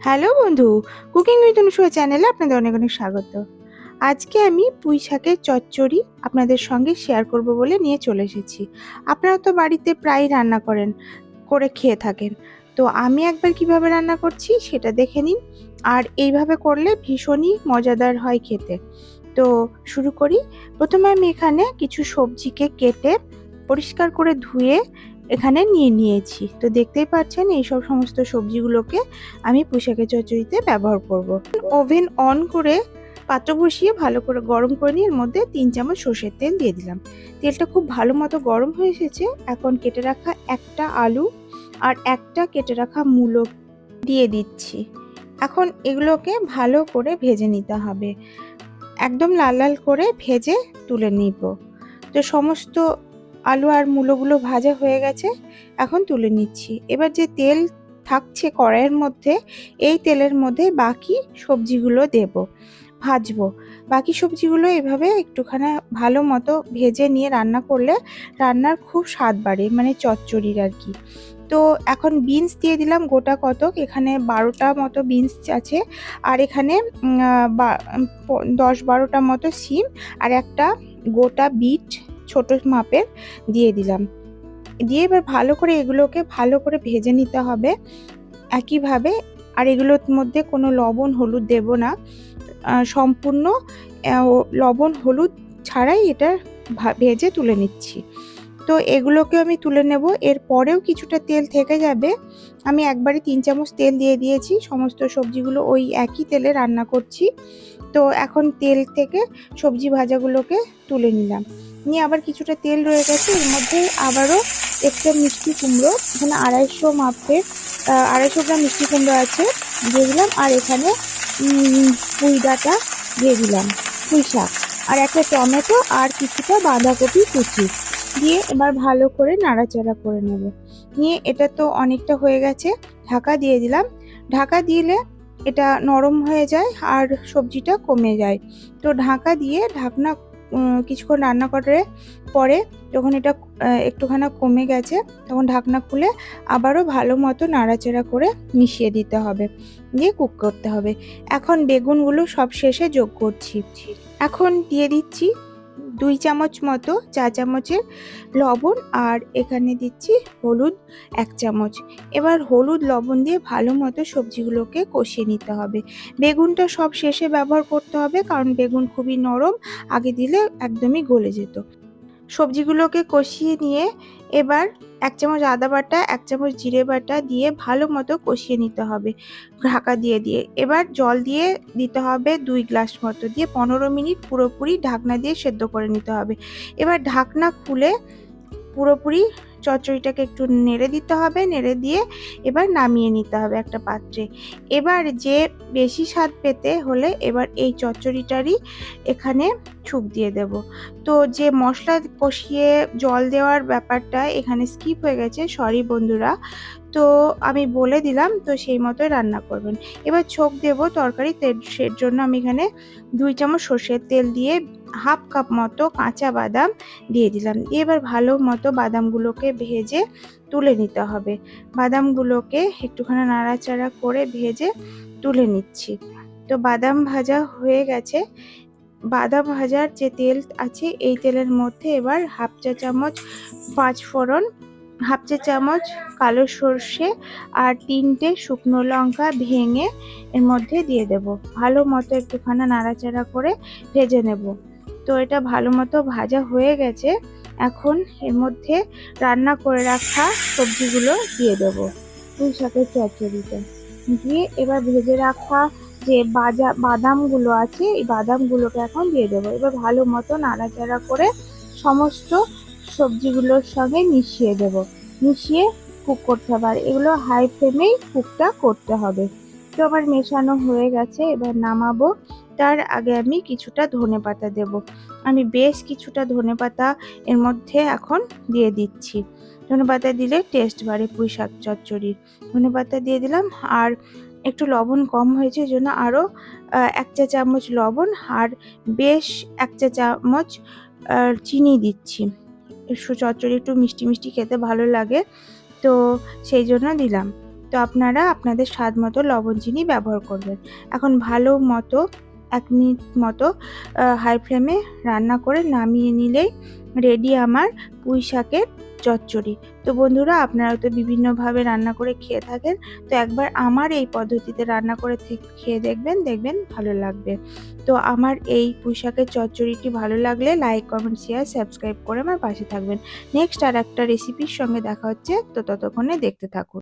Hello বন্ধু cooking with Anusuiya চ্যানেলে আপনাদের অনেক অনেক স্বাগত। আজকে আমি পুঁই শাকের চচ্চড়ি আপনাদের সঙ্গে শেয়ার করব বলে নিয়ে চলে এসেছি। আপনারা তো বাড়িতে প্রায় রান্না করেন, করে খেয়ে থাকেন। তো আমি একবার কীভাবে রান্না করছি সেটা দেখে নিন। আর এইভাবে করলে ভীষণই মজাদার হয় খেতে। তো শুরু করি। প্রথমে আমি এখানে কিছু সবজিকে কেটে পরিষ্কার করে ধুয়ে এখানে নিয়ে নিয়েছি। তো দেখতেই পাচ্ছেন এই সব সমস্ত সবজিগুলোকে আমি পুঁইশাকের চচ্চড়িতে ব্যবহার করব। ওভেন অন করে পাত্র বসিয়ে ভালো করে গরম করে নিয়ে এর মধ্যে তিন চামচ সর্ষের তেল দিয়ে দিলাম। তেলটা খুব ভালো মতো গরম হয়ে এসেছে। এখন কেটে রাখা একটা আলু আর একটা কেটে রাখা মূলো দিয়ে দিচ্ছি। এখন এগুলোকে ভালো করে ভেজে নিতে হবে। একদম লাল লাল করে ভেজে তুলে নিব। তো সমস্ত আলু আর মূলোগুলো ভাজা হয়ে গেছে, এখন তুলে নিচ্ছি। এবার যে তেল থাকছে কড়াইয়ের মধ্যে, এই তেলের মধ্যে বাকি সবজিগুলো দেব, ভাজবো। বাকি সবজিগুলো এভাবে একটুখানি ভালো মতো ভেজে নিয়ে রান্না করলে রান্নার খুব স্বাদ বাড়ে মানে চচ্চড়ির আর কি। তো এখন বিনস দিয়ে দিলাম গোটা কতক, এখানে বারোটা মতো বিনস আছে, আর এখানে দশ বারোটা মতো সিম, আর একটা গোটা বিট ছোট মাপের দিয়ে দিলাম। দিয়ে এবার ভালো করে এগুলোকে ভালো করে ভেজে নিতে হবে। একইভাবে আর এগুলোর মধ্যে কোনো লবণ, হলুদ দেব না। সম্পূর্ণ লবণ, হলুদ ছাড়াই এটা ভেজে তুলে নিচ্ছি। তো এগুলোকে আমি তুলে নেব। এর পরেও কিছুটা তেল থেকে যাবে। আমি একবারে তিন চামচ তেল দিয়ে দিয়েছি। সমস্ত সবজিগুলো ওই একই তেলে রান্না করছি। তো এখন তেল থেকে সবজি ভাজাগুলোকে তুলে নিলাম। নিয়ে আবার কিছুটা তেল রয়ে গেছে, এর মধ্যে আবারও একটা মিষ্টি কুমড়ো, এখানে আড়াইশো মাপের আড়াইশো গ্রাম মিষ্টি কুমড়ো আছে, দিয়ে দিলাম, আর এখানে পুঁই দিয়ে দিলাম, পুঁই শাক, আর একটা টমেটো আর কিছুটা বাঁধাকপি কুচি, দিয়ে এবার ভালো করে নাড়াচাড়া করে নেব। নিয়ে এটা তো অনেকটা হয়ে গেছে, ঢাকা দিয়ে দিলাম, ঢাকা দিলে এটা নরম হয়ে যায় আর সবজিটা কমে যায়। তো ঢাকা দিয়ে ঢাকনা কিছুক্ষণ রান্না করে পরে যখন এটা একটুখানি কমে গেছে, তখন ঢাকনা খুলে আবারও ভালো মতো নাড়াচাড়া করে মিশিয়ে দিতে হবে, দিয়ে কুক করতে হবে। এখন বেগুনগুলো সব শেষে যোগ করছি। এখন দিয়ে দিচ্ছি দুই চামচ মতো চা চামচের লবণ আর এখানে দিচ্ছি হলুদ এক চামচ। এবার হলুদ, লবণ দিয়ে ভালো মতো সবজিগুলোকে কষিয়ে নিতে হবে। বেগুনটা সব শেষে ব্যবহার করতে হবে কারণ বেগুন খুবই নরম, আগে দিলে একদমই গলে যেত। সবজিগুলোকে কষিয়ে নিয়ে এবার এক চামচ আদা বাটা, এক চামচ জিরে বাটা দিয়ে ভালো মতো কষিয়ে নিতে হবে। ঢাকা দিয়ে দিয়ে। এবার জল দিয়ে দিতে হবে দুই গ্লাস মতো দিয়ে পনেরো মিনিট পুরোপুরি ঢাকনা দিয়ে সেদ্ধ করে নিতে হবে। এবার ঢাকনা খুলে পুরোপুরি চচ্চড়িটাকে একটু নেড়ে দিতে হবে, নেড়ে দিয়ে এবার নামিয়ে নিতে হবে একটা পাত্রে। এবার যে বেশি স্বাদ পেতে হলে এবার এই চচ্চড়িটারই এখানে ছুক দিয়ে দেব। তো যে মশলা কষিয়ে জল দেওয়ার ব্যাপারটা এখানে স্কিপ হয়ে গেছে সরি বন্ধুরা। তো আমি বলে দিলাম, তো সেই মতোই রান্না করবেন। এবার ছোক দেব তরকারি সের জন্য আমি এখানে দুই চামচ সর্ষের তেল দিয়ে হাফ কাপ মতো কাঁচা বাদাম দিয়ে দিলাম। এবার ভালো মতো বাদামগুলোকে ভেজে তুলে নিতে হবে। বাদামগুলোকে একটুখানি নাড়াচাড়া করে ভেজে তুলে নিচ্ছি। তো বাদাম ভাজা হয়ে গেছে। বাদাম ভাজার যে তেল আছে, এই তেলের মধ্যে এবার হাফ চা চামচ পাঁচ ফোড়ন, হাফ চা চামচ কালো সর্ষে আর তিনটে শুকনো লঙ্কা ভেঙে এর মধ্যে দিয়ে দেব। ভালো মতো একটুখানি নাড়াচাড়া করে ভেজে নেব। তো এটা ভালো মতো ভাজা হয়ে গেছে। এখন এর মধ্যে রান্না করে রাখা সবজিগুলো দিয়ে দেবো পুঁই শাকের চচ্চড়িতে। দিয়ে এবার ভেজে রাখা যে বাজা বাদামগুলো আছে, এই বাদামগুলোকে এখন দিয়ে দেবো। এবার ভালো মতো নাড়াচাড়া করে সমস্ত সবজিগুলোর সঙ্গে মিশিয়ে দেব। মিশিয়ে কুক করতে হবে। আর এগুলো হাই ফ্লেমেই কুকটা করতে হবে। তো আমার মেশানো হয়ে গেছে। এবার নামাবো তার আগে আমি কিছুটা ধনে পাতা দেব। আমি বেশ কিছুটা ধনে পাতা এর মধ্যে এখন দিয়ে দিচ্ছি। ধনে পাতা দিলে টেস্ট বাড়ে পুঁই শাক চচ্চড়ির। ধনে পাতা দিয়ে দিলাম আর একটু লবণ কম হয়েছে জন্য আরও এক চা চামচ লবণ আর বেশ এক চা চামচ চিনি দিচ্ছি। চচ্চড়ি, একটু মিষ্টি মিষ্টি খেতে ভালো লাগে, তো সেই জন্য দিলাম। তো আপনারা আপনাদের স্বাদ মতো লবণ, চিনি ব্যবহার করবেন। এখন ভালো মতো এক মিনিট মতো হাই ফ্লেমে রান্না করে নামিয়ে নিলেই রেডি আমার পুঁই শাকের চচ্চড়ি। তো বন্ধুরা, আপনারা তো বিভিন্নভাবে রান্না করে খেয়ে থাকেন, তো একবার আমার এই পদ্ধতিতে রান্না করে খেয়ে দেখবেন দেখবেন ভালো লাগবে। তো আমার এই পুঁই শাকের চচ্চড়িটি ভালো লাগলে লাইক কমেন্ট শেয়ার সাবস্ক্রাইব করে আমার পাশে থাকবেন। নেক্সট আর একটা রেসিপির সঙ্গে দেখা হচ্ছে, তো ততক্ষণে দেখতে থাকুন।